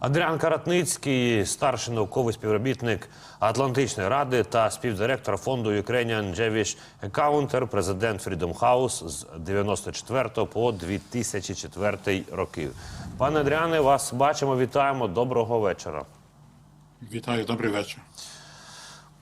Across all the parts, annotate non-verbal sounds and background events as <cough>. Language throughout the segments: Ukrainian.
Андріан Каратницький, старший науковий співробітник Атлантичної ради та співдиректор фонду Ukrainian Jewish Encounter, президент Freedom House з 94 по 2004 роки. Пане Андріане, вас бачимо, вітаємо. Доброго вечора. Вітаю, добрий вечір.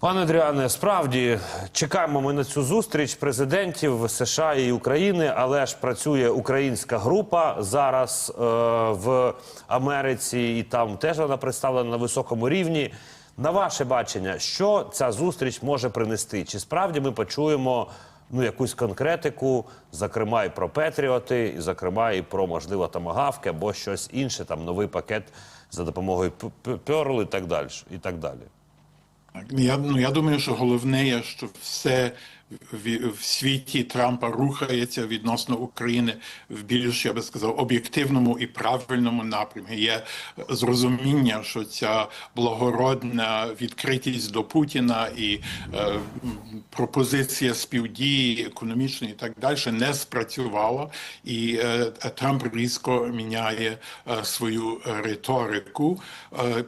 Пане Адріане, справді чекаємо ми на цю зустріч президентів США і України, але ж працює українська група зараз е, в Америці, і там теж вона представлена на високому рівні. На ваше бачення, що ця зустріч може принести? Чи справді ми почуємо ну якусь конкретику, зокрема і про Петріоти, і зокрема і про можливо тамагавки або щось інше, там новий пакет за допомогою Пьорл і так далі, і так далі. Так, Я, ну, я думаю, що головне є, що все в, в світі Трампа рухається відносно України в більш, я би сказав, об'єктивному і правильному напрямі. Є зрозуміння, що ця благородна відкритість до Путіна і е, пропозиція співдії економічної і так далі не спрацювала, і е, Трамп різко міняє е, свою риторику. Е,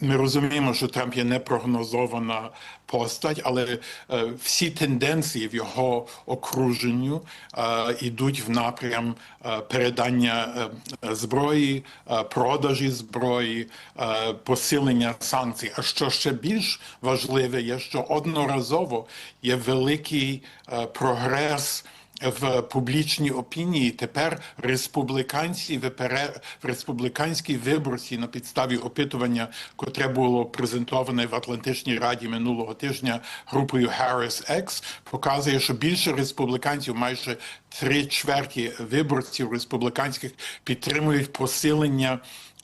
ми розуміємо, що Трамп є непрогнозована постать, але е, всі тенденції в його окруженню е, йдуть в напрям е, передання е, зброї, е, продажі зброї, е, посилення санкцій. А що ще більш важливе, є, що одноразово є великий е, прогрес в публічній опінії тепер республіканці в республіканській виборці на підставі опитування, котре було презентоване в Атлантичній раді минулого тижня групою Harris X, показує, що більше республіканців, майже три чверті виборців республіканських підтримують посилення.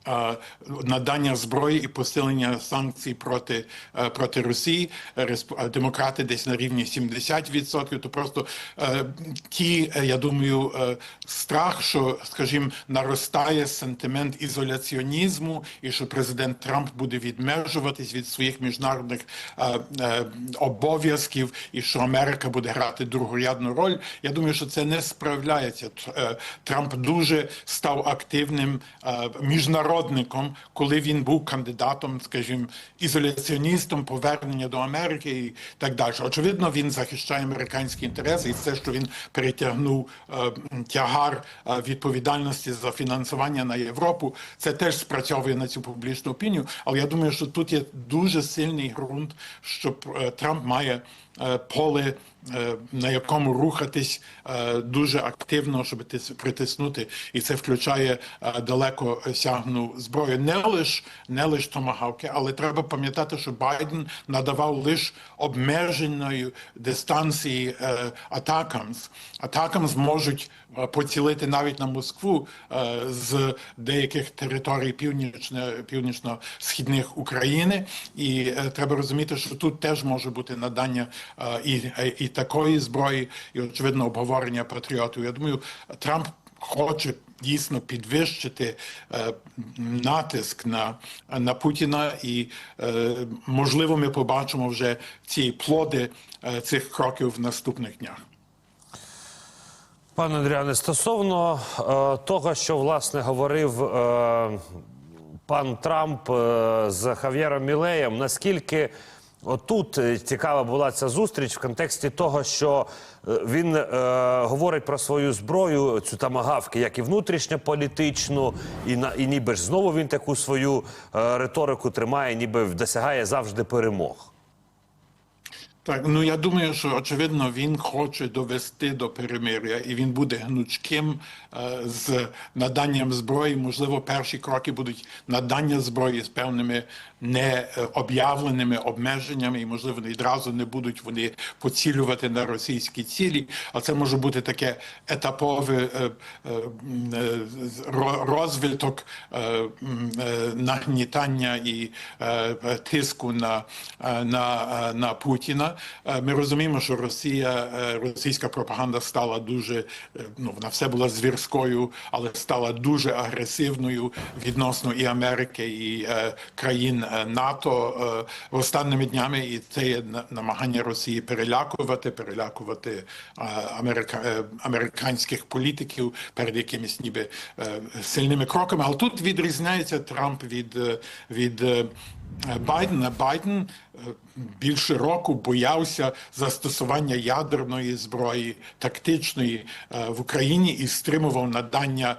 Е, Надання зброї і посилення санкцій проти е, проти Росії, е, демократи десь на рівні 70%. То просто ті, я думаю, страх, що, скажімо, наростає сентимент ізоляціонізму, і що президент Трамп буде відмежуватись від своїх міжнародних обов'язків, і що Америка буде грати другорядну роль. Я думаю, що це не справляється. Трамп дуже став активним е, міжнародником, коли він був кандидатом, скажімо, ізоляціоністом, повернення до Америки і так далі. Очевидно, він захищає американські інтереси, і все, що він перетягнув е, тягар е, відповідальності за фінансування на Європу, це теж спрацьовує на цю публічну опінію. Але я думаю, що тут є дуже сильний ґрунт, що е, Трамп має поле, е, на якому рухатись е, дуже активно, щоб тис- притиснути, і це включає е, далеко сягну зброю. Не лише не лише томагавки, але треба пам'ятати, що Байден надавав лише обмеженої дистанції е, атакам. Атакам зможуть е, поцілити навіть на Москву е, з деяких територій північно, північно-східних України, і е, треба розуміти, що тут теж може бути надання е, і, і такої зброї, і очевидно обговорення патріотів. Я думаю, Трамп хоче дійсно підвищити е, натиск на, на Путіна, і е, можливо, ми побачимо вже ці плоди е, цих кроків в наступних днях. Пане Андріане, стосовно е, того, що власне говорив е, пан Трамп е, з Хав'єром Мілеєм, наскільки отут е, цікава була ця зустріч в контексті того, що е, він е, говорить про свою зброю, цю тамагавки, як і внутрішньополітичну, і на і ніби ж знову він таку свою е, риторику тримає, ніби досягає завжди перемог. Так, ну я думаю, що очевидно він хоче довести до перемир'я, і він буде гнучким е, з наданням зброї. Можливо, перші кроки будуть надання зброї з певними не е, обмеженнями, і можливо відразу не будуть вони поцілювати на російські цілі. А це може бути таке етапове е, е, е, розвиток е, е, нагнітання і е, е, тиску на, е, на, на Путіна. Е, Ми розуміємо, що Росія, е, російська пропаганда стала дуже е, ну вона все була звірською, але стала дуже агресивною відносно і Америки, і країн НАТО останніми днями. І це є намагання Росії перелякувати, перелякувати америка, американських політиків перед якимись ніби сильними кроками. Але тут відрізняється Трамп від, від Байдена. Байден е, більше року боявся застосування ядерної зброї тактичної е, в Україні і стримував надання.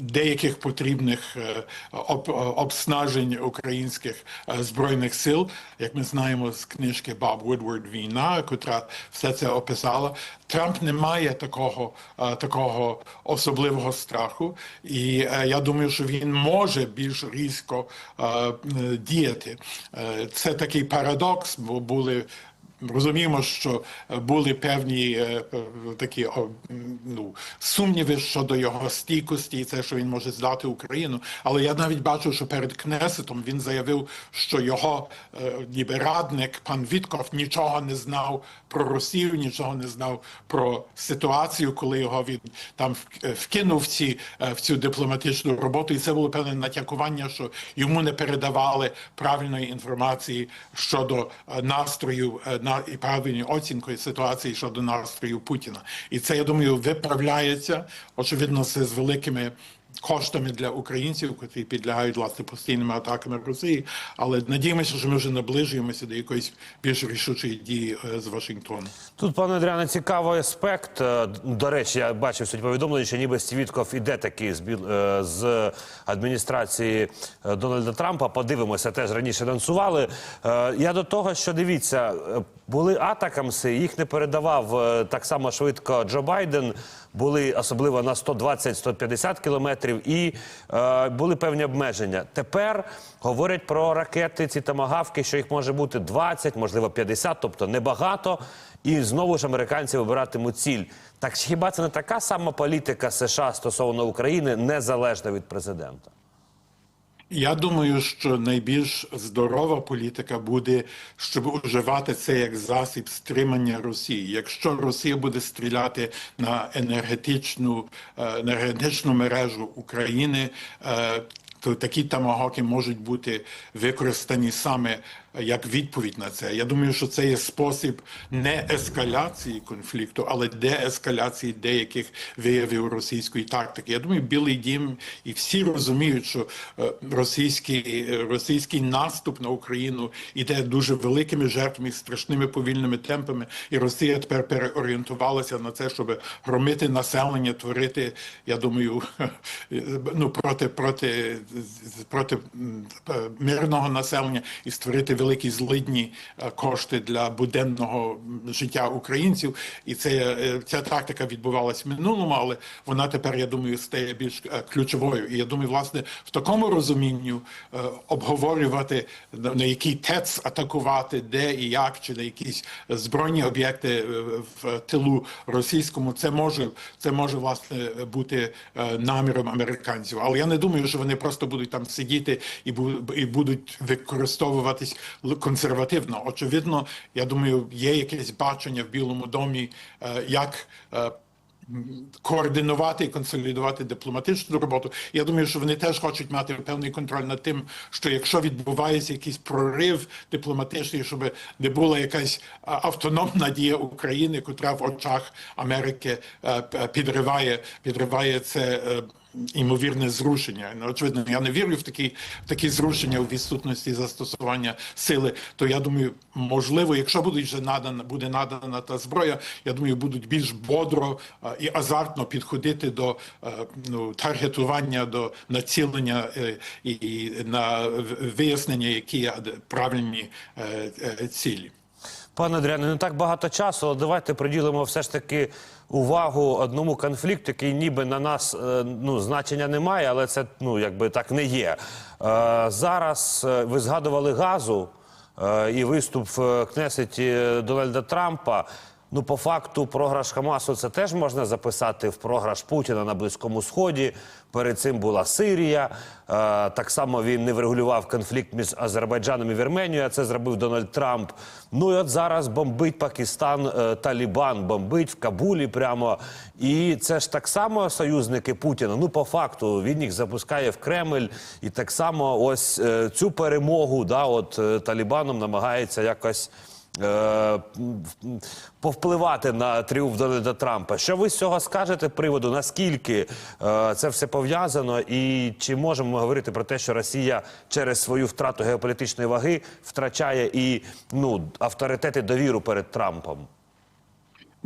Деяких потрібних е, об, обснажень українських е, збройних сил, як ми знаємо з книжки Боб Вудвард Війна, котра все це описала. Трамп не має такого, е, такого особливого страху, і я думаю, що він може більш різко діяти. Це такий парадокс, бо були. Розуміємо, що е, були певні е, е, такі ну, сумніви щодо його стійкості і це, що він може здати Україну. Але я навіть бачу, що перед Кнесетом він заявив, що його ніби радник пан Вітков нічого не знав про Росію, нічого не знав про ситуацію, коли його він там вкинув ці в цю дипломатичну роботу, і це було певне натякування, що йому не передавали правильної інформації щодо настрою е, і правильні оцінки ситуації щодо настрою Путіна. І це я думаю виправляється. Очевидно, з великими. Коштами для українців, які підлягають власне постійними атаками Росії, але надіємося, що ми вже наближуємося до якоїсь більш рішучої дії е, з Вашингтону. Тут, пане Андріане, цікавий аспект. Е, До речі, я бачив сьогодні повідомлення, що ніби Світков іде таки з, Біл- е, з адміністрації Дональда Трампа. Подивимося, теж раніше. Е, Я до того, що дивіться, були атакамси, їх не передавав так само швидко Джо Байден. Були особливо на 120-150 кілометрів, і е, були певні обмеження. Тепер говорять про ракети, ці тамагавки, що їх може бути 20, можливо 50, тобто небагато. І знову ж американці вибиратимуть ціль. Так хіба це не така сама політика США стосовно України, незалежно від президента? Я думаю, що найбільш здорова політика буде, щоб уживати це як засіб стримання Росії. Якщо Росія буде стріляти на енергетичну, е, енергетичну мережу України, е, то такі тамагоки можуть бути використані саме як відповідь на це. Я думаю, що це є спосіб не ескалації конфлікту, але деескалації деяких виявів російської тактики. Я думаю, Білий Дім і всі розуміють, що е, російський, е, російський наступ на Україну іде дуже великими жертвами, страшними повільними темпами, і Росія тепер переорієнтувалася на це, щоб громити населення, творити, я думаю, <laughs> ну проти проти проти е, мирного населення і створити великі злидні е, кошти для буденного життя українців. І це е, ця тактика відбувалась в минулому, але вона тепер, я думаю, стає більш е, ключовою. І я думаю, власне, в такому розумінню обговорювати на який ТЕЦ атакувати, де і як, чи на якісь збройні об'єкти в тилу російському, це може це може власне бути наміром американців. Але я не думаю, що вони просто будуть там сидіти і і будуть використовуватись консервативно. Очевидно, я думаю, є якесь бачення в Білому домі, е, як. е, Координувати і консолідувати дипломатичну роботу. Я думаю, що вони теж хочуть мати певний контроль над тим, що якщо відбувається якийсь прорив дипломатичний, щоб не була якась автономна дія України, котра в очах Америки е, підриває, підриває це. Імовірне зрушення. Ну, очевидно, я не вірю в такі, в такі зрушення у відсутності застосування сили. То я думаю, можливо, якщо буде вже надана, буде надана та зброя, я думаю, будуть більш бодро е, і азартно підходити до е, ну, таргетування, до націлення е, і, і на вияснення, які правильні е, е, цілі. Пане Андріане, не так багато часу, але давайте приділимо все ж таки увагу одному конфлікту, який ніби на нас е, ну, значення немає, але це ну, якби так не є. Е, зараз е, ви згадували газу і виступ в Кнесеті Дональда Трампа. Ну, по факту, програш Хамасу це теж можна записати в програш Путіна на Близькому Сході. Перед цим була Сирія. Е, так само він не врегулював конфлікт між Азербайджаном і Вірменією. а Це зробив Дональд Трамп. Ну і от зараз бомбить Пакистан, е, Талібан бомбить в Кабулі прямо. І це ж так само союзники Путіна. Ну, по факту, він їх запускає в Кремль, і так само ось е, цю перемогу, да, от е, Талібаном намагається якось. Е, Повпливати на тріумф Дональда Трампа. Що ви з цього скажете приводу? Наскільки е, це все пов'язано, і чи можемо ми говорити про те, що Росія через свою втрату геополітичної ваги втрачає і ну авторитет і довіру перед Трампом?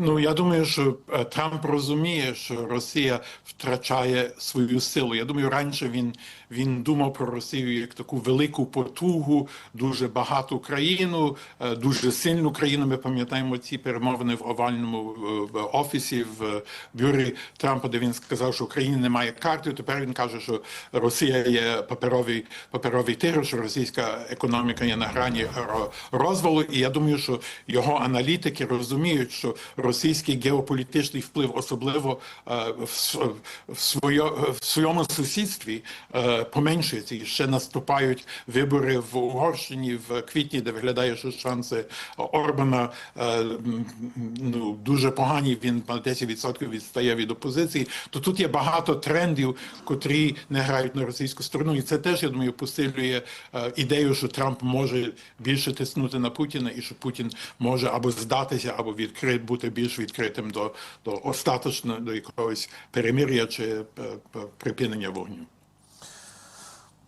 Ну я думаю, що е, Трамп розуміє, що Росія втрачає свою силу. Я думаю, раніше він він думав про Росію як таку велику потугу, дуже багату країну, е, дуже сильну країну. Ми пам'ятаємо ці перемовини в овальному е, офісі в бюрі Трампа, де він сказав, що в Україні немає карти. Тепер він каже, що Росія є паперовий паперовий тигр, що російська економіка є на грані розвалу. І я думаю, що його аналітики розуміють, що російський геополітичний вплив, особливо е, в, своє, в своєму сусідстві, е, поменшується. І ще наступають вибори в Угорщині в квітні, де виглядає, що шанси Орбана е, ну, дуже погані. Він на 10% відстає від опозиції. То тут є багато трендів, котрі не грають на російську сторону. І це теж, я думаю, посилює е, ідею, що Трамп може більше тиснути на Путіна, і що Путін може або здатися, або відкрит бути більш відкритим до, до остаточно до якогось перемир'я чи е, припинення вогню.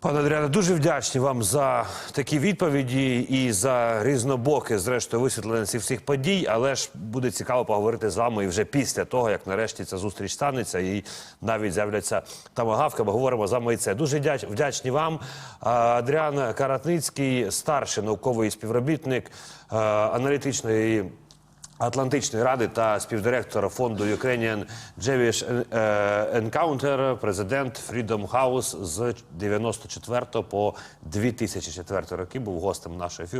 Пане Адріане, дуже вдячні вам за такі відповіді і за різнобоке, зрештою, висвітлення цих всіх подій. Але ж буде цікаво поговорити з вами і вже після того, як нарешті ця зустріч станеться, і навіть з'являться тамагавки. Ми говоримо з вами і це. Дуже дяч- вдячні вам. Адріан Каратницький, старший науковий співробітник аналітичної. Атлантичної ради та співдиректора фонду Ukrainian Jewish е, Encounter, президент Freedom House з 94 по 2004 роки був гостем нашого ефіру.